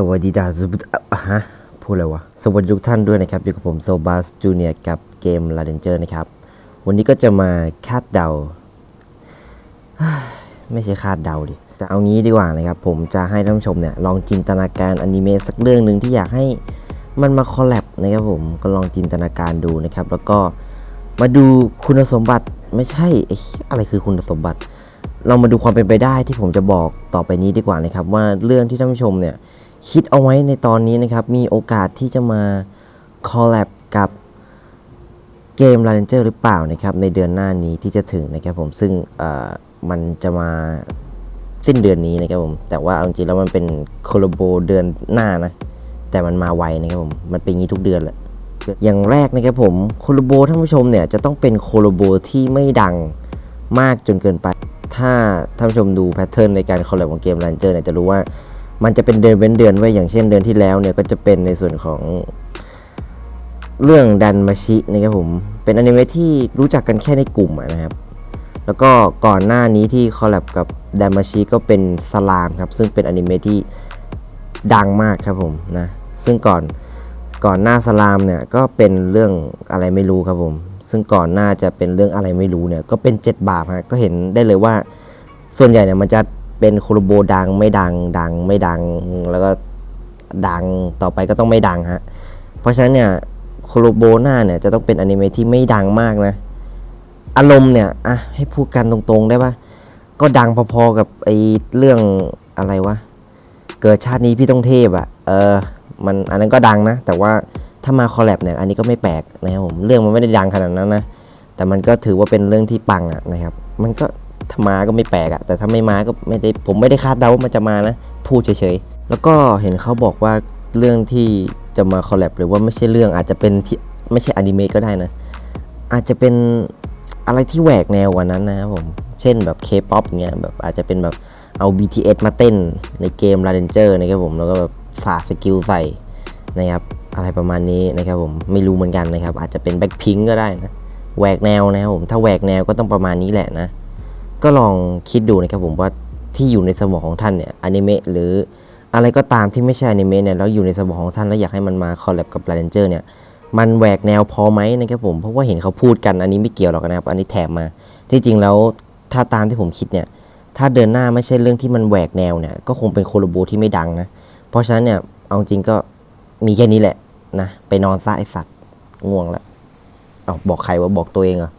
สวัสดีดาซุบฮะพูดอะไรวะ สวัสดีทุกท่านด้วยนะครับ อยู่กับผมโซบัสจูเนียกับเกม l a d e n g e r นะครับ วันนี้ก็จะมาคาดเดา ไม่ใช่คาดเดาดิ จะเอางี้ดีกว่านะครับ ผมจะให้ท่านผู้ชมเนี่ย ลองจินตนาการอนิเมะสักเรื่องหนึ่งที่อยากให้มันมาคอลแลบนะครับผมก็ลองจินตนาการดูนะครับ แล้วก็มาดูคุณสมบัติไม่ใช่ไอ้อะไรคือคุณสมบัติ เรามาดูความเป็นไปได้ที่ผมจะบอกต่อไปนี้ดีกว่านะครับ ว่าเรื่องที่ท่านผู้ชมเนี่ย คิดเอาไว้ในตอนนี้นะครับ มีโอกาสที่จะมาคอลแลบกับเกม l a n g e r หรือเปล่านะครับ ในเดือนหน้านี้ที่จะถึงนะครับผมซึ่งมันจะมาสิ้นเดือนนี้นะครับผมแต่ว่าเอาจริงแล้วมันเป็นโคโลโบเดือนหน้านะแต่มันมาไวนะครับผมมันเป็นงี้ทุกเดือนแหละอย่างแรกนะครับผมโคโลโบท่านผู้ชมเนี่ยจะต้องเป็นโคโลโบที่ไม่ดังมากจนเกินไป ถ้าท่านผู้ชมดูแพทเทิร์นในการคอลแลบของเกม l a n g e r เนี่ยจะรู้ว่า มันจะเป็นเดือนเว้นเดือนไว้อย่างเช่นเดือนที่แล้วเนี่ยก็จะเป็นในส่วนของเรื่องดันมาชินะครับผม เป็นอนิเมะที่รู้จักกันแค่ในกลุ่มนะครับ แล้วก็ก่อนหน้านี้ที่คอลแลบกับดันมาชิก็เป็นสลามครับ ซึ่งเป็นอนิเมะที่ดังมากครับผมนะ ซึ่งก่อนก่อนหน้าสลามเนี่ยก็เป็นเรื่องอะไรไม่รู้ครับผม ซึ่งก่อนหน้าจะเป็นเรื่องอะไรไม่รู้เนี่ยก็เป็น 7 บาปฮะ ก็เห็นได้เลยว่าส่วนใหญ่เนี่ยมันจะ เป็นโคโลโบดังไม่ดังดังไม่ดังแล้วก็ดังต่อไปก็ต้องไม่ดังฮะเพราะฉะนั้นเนี่ยโคโลโบหน้าเนี่ยจะต้องเป็นอนิเมะที่ไม่ดังมากนะ อารมณ์เนี่ยอะให้พูดกันตรงๆได้ปะก็ดังพอๆกับไอ้เรื่องอะไรวะเกิดชาตินี้พี่ต้องเทพอะ่ะเออมันอันนั้นก็ดังนะ แต่ว่าถ้ามาคอลแลบเนี่ยอันนี้ก็ไม่แปลกนะครับผมเรื่องมันไม่ได้ดังขนาดนั้นนะแต่มันก็ถือว่าเป็นเรื่องที่ปังอะนะครับ มันก็ ถ้ามาก็ไม่แปลกอะแต่ถ้าไม่มาก็ไม่ได้ผมไม่ได้คาดเดาว่ามันจะมานะ พูดเฉยๆ แล้วก็เห็นเขาบอกว่าเรื่องที่จะมาคอลแลบหรือว่าไม่ใช่เรื่องอาจจะเป็นที่ไม่ใช่อนิเมะก็ได้นะ อาจจะเป็นอะไรที่แหวกแนวกว่านั้นนะครับผม เช่นแบบ K-POP เงี้ยแบบอาจจะเป็นแบบเอา BTS มาเต้นในเกม l a d e n g e r นะครับผมแล้วก็แบบสาดสกิลใส่นะครับอะไรประมาณนี้นะครับผมไม่รู้เหมือนกันนะครับ อาจจะเป็น Blackpink ก็ได้นะแหวกแนวนะครับผมถ้าแหวกแนวก็ต้องประมาณนี้แหละนะ ก็ลองคิดดูนะครับผมว่าที่อยู่ในสมองของท่านเนี่ยอนิเมะหรืออะไรก็ตามที่ไม่ใช่อนิเมะเนี่ยแล้วอยู่ในสมองของท่านแล้วอยากให้มันมาคอลแลบกับ l a n g e r เนี่ยมันแหวกแนวพอไหมนะครับผมเพราะว่าเห็นเขาพูดกันอันนี้ไม่เกี่ยวหรอกนะครับอันนี้แถมมา ที่จริงแล้วถ้าตามที่ผมคิดเนี่ยถ้าเดินหน้าไม่ใช่เรื่องที่มันแหวกแนวเนี่ยก็คงเป็นโคโลโบที่ไม่ดังนะเพราะฉะนั้นเนี่ยเอาจริงก็มีแค่นี้แหละนะไปนอนซะไอสัตว์ง่วงแล้วเอาบอกใครว่าบอกตัวเองเหรอ